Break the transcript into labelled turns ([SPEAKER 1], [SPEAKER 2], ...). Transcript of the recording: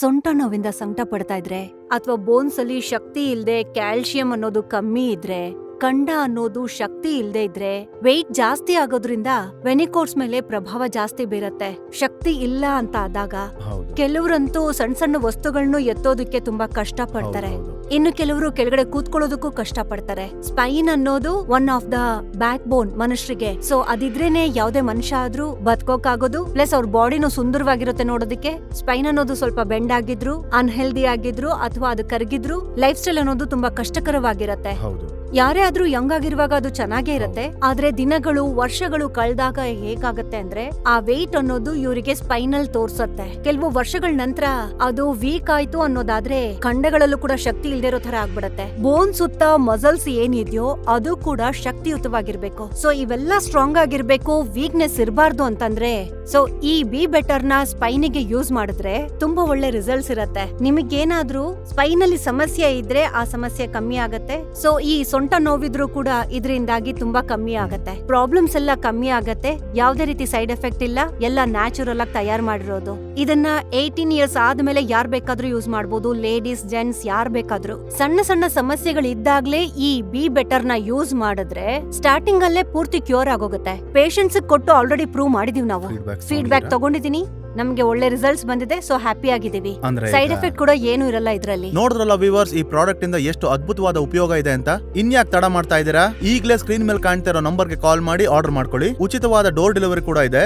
[SPEAKER 1] ಸೊಂಟ ನೋವಿಂದ ಸಂಕಟ ಪಡ್ತಾ ಇದ್ರೆ ಅಥವಾ ಬೋನ್ಸ್ ಅಲ್ಲಿ ಶಕ್ತಿ ಇಲ್ದೆ ಕ್ಯಾಲ್ಸಿಯಂ ಅನ್ನೋದು ಕಮ್ಮಿ ಇದ್ರೆ ಕಂಡ ಅನ್ನೋದು ಶಕ್ತಿ ಇಲ್ಲದೆ ಇದ್ರೆ ವೆಯ್ಟ್ ಜಾಸ್ತಿ ಆಗೋದ್ರಿಂದ ವೆನಿಕೋರ್ಸ್ ಮೇಲೆ ಪ್ರಭಾವ ಜಾಸ್ತಿ ಬೀರತ್ತೆ. ಶಕ್ತಿ ಇಲ್ಲ ಅಂತ ಆದಾಗ ಕೆಲವರಂತೂ ಸಣ್ಣ ಸಣ್ಣ ವಸ್ತುಗಳನ್ನು ಎತ್ತೋದಕ್ಕೆ ತುಂಬಾ ಕಷ್ಟ ಪಡ್ತಾರೆ. ಇನ್ನು ಕೆಲವರು ಕೆಳಗಡೆ ಕೂತ್ಕೊಳ್ಳೋದಕ್ಕೂ ಕಷ್ಟ ಪಡ್ತಾರೆ ಸ್ಪೈನ್ ಅನ್ನೋದು one of the backbone ಮನುಷ್ಯರಿಗೆ ಸೊ ಅದಿದ್ರೇನೆ ಯಾವ್ದೇ ಮನುಷ್ಯ ಆದ್ರೂ ಬದುಕೋಕಾಗೋದು ಪ್ಲಸ್ ಅವ್ರ ಬಾಡಿನೂ ಸುಂದರವಾಗಿರುತ್ತೆ ನೋಡೋದಕ್ಕೆ. ಸ್ಪೈನ್ ಅನ್ನೋದು ಸ್ವಲ್ಪ ಬೆಂಡ್ ಆಗಿದ್ರು ಅನ್ಹೆಲ್ದಿ ಆಗಿದ್ರು ಅಥವಾ ಅದು ಕರಗಿದ್ರು ಲೈಫ್ ಸ್ಟೈಲ್ ಅನ್ನೋದು ತುಂಬಾ ಕಷ್ಟಕರವಾಗಿರತ್ತೆ. ಯಾರೇ ಆದ್ರೂ ಯಂಗ್ ಆಗಿರುವಾಗ ಅದು ಚೆನ್ನಾಗೇ ಇರತ್ತೆ. ಆದ್ರೆ ದಿನಗಳು ವರ್ಷಗಳು ಕಳೆದಾಗ ಹೇಗಾಗತ್ತೆ ಅಂದ್ರೆ ಆ ವೆಯ್ಟ್ ಅನ್ನೋದು ಇವರಿಗೆ ಸ್ಪೈನಲ್ ತೋರ್ಸತ್ತೆ. ಕೆಲವು ವರ್ಷಗಳ ನಂತರ ಅದು ವೀಕ್ ಆಯ್ತು ಅನ್ನೋದಾದ್ರೆ ಖಂಡಗಳಲ್ಲೂ ಕೂಡ ಶಕ್ತಿ ಇಲ್ದೇ ಇರೋ ತರ ಆಗ್ಬಿಡತ್ತೆ. ಬೋನ್ ಸುತ್ತ ಮಸಲ್ಸ್ ಏನಿದ್ಯೋ ಅದು ಕೂಡ ಶಕ್ತಿಯುತವಾಗಿರ್ಬೇಕು. ಸೊ ಇವೆಲ್ಲ ಸ್ಟ್ರಾಂಗ್ ಆಗಿರ್ಬೇಕು ವೀಕ್ನೆಸ್ ಇರಬಾರ್ದು ಅಂತಂದ್ರೆ ಸೊ ಈ ಬಿ ಬೆಟರ್ನ ಸ್ಪೈನಿಗೆ ಯೂಸ್ ಮಾಡಿದ್ರೆ ತುಂಬಾ ಒಳ್ಳೆ ರಿಸಲ್ಟ್ಸ್ ಇರತ್ತೆ. ನಿಮಗೇನಾದ್ರೂ ಸ್ಪೈನ್ ಅಲ್ಲಿ ಸಮಸ್ಯೆ ಇದ್ರೆ ಆ ಸಮಸ್ಯೆ ಕಮ್ಮಿ ಆಗತ್ತೆ. ಸೊ ಈ ಸೊಂಟ ನೋವಿದ್ರು ಕೂಡ ಇದರಿಂದಾಗಿ ತುಂಬಾ ಕಮ್ಮಿ ಆಗತ್ತೆ. ಪ್ರಾಬ್ಲಮ್ಸ್ ಎಲ್ಲ ಕಮ್ಮಿ ಆಗತ್ತೆ. ಯಾವ್ದೇ ರೀತಿ ಸೈಡ್ ಎಫೆಕ್ಟ್ ಇಲ್ಲ. ಎಲ್ಲ ನ್ಯಾಚುರಲ್ ಆಗಿ ತಯಾರು ಮಾಡಿರೋದು. ಇದನ್ನ ಏಯ್ಟೀನ್ ಇಯರ್ಸ್ ಆದ್ಮೇಲೆ ಯಾರ್ ಬೇಕಾದ್ರೂ ಯೂಸ್ ಮಾಡಬಹುದು ಲೇಡೀಸ್ ಜೆಂಟ್ಸ್ ಯಾರ್ ಬೇಕಾದ್ರೂ. ಸಣ್ಣ ಸಣ್ಣ ಸಮಸ್ಯೆಗಳಿದ್ದಾಗ್ಲೇ ಈ ಬಿ ಬೆಟರ್ನ ಯೂಸ್ ಮಾಡಿದ್ರೆ ಸ್ಟಾರ್ಟಿಂಗ್ ಅಲ್ಲೇ ಪೂರ್ತಿ ಕ್ಯೂರ್ ಆಗೋಗುತ್ತೆ. ಪೇಷಂಟ್ಸ್ ಕೊಟ್ಟು ಆಲ್ರೆಡಿ ಪ್ರೂವ್ ಮಾಡಿದೀವಿ ನಾವು.
[SPEAKER 2] Feedbacks
[SPEAKER 1] ಫೀಡ್ಬ್ಯಾಕ್
[SPEAKER 2] ತಗೊಂಡಿದ್ದೀರಾ?
[SPEAKER 1] ತಗೊಂಡಿದೀನಿ. ನಮ್ಗೆ ಒಳ್ಳೆ ರಿಸಲ್ಟ್ಸ್ ಬಂದಿದೆ ಸೊ ಹ್ಯಾಪಿ ಆಗಿದೀವಿ
[SPEAKER 2] ಅಂದ್ರೆ
[SPEAKER 1] ಸೈಡ್
[SPEAKER 2] ಈಗ-
[SPEAKER 1] ಎಫೆಕ್ಟ್ ಕೂಡ ಏನು ಇರಲ್ಲ ಇದ್ರಲ್ಲಿ.
[SPEAKER 2] ನೋಡಿದ್ರಲ್ಲ ವಿವರ್ಸ್ ಈ ಪ್ರಾಡಕ್ಟ್ ಇಂದ ಎಷ್ಟು ಅದ್ಭುತವಾದ ಉಪಯೋಗ ಇದೆ ಅಂತ? ಇನ್ಯಾಕ್ ತಡ ಮಾಡ್ತಾ ಇದ್ದೀರಾ? ಈಗಲೇ ಸ್ಕ್ರೀನ್ ಮೇಲೆ ಕಾಣ್ತಿರೋ ನಂಬರ್ಗೆ ಕಾಲ್ ಮಾಡಿ ಆರ್ಡರ್ ಮಾಡ್ಕೊಳ್ಳಿ. ಉಚಿತವಾದ ಡೋರ್ ಡೆಲಿವರಿ ಕೂಡ ಇದೆ.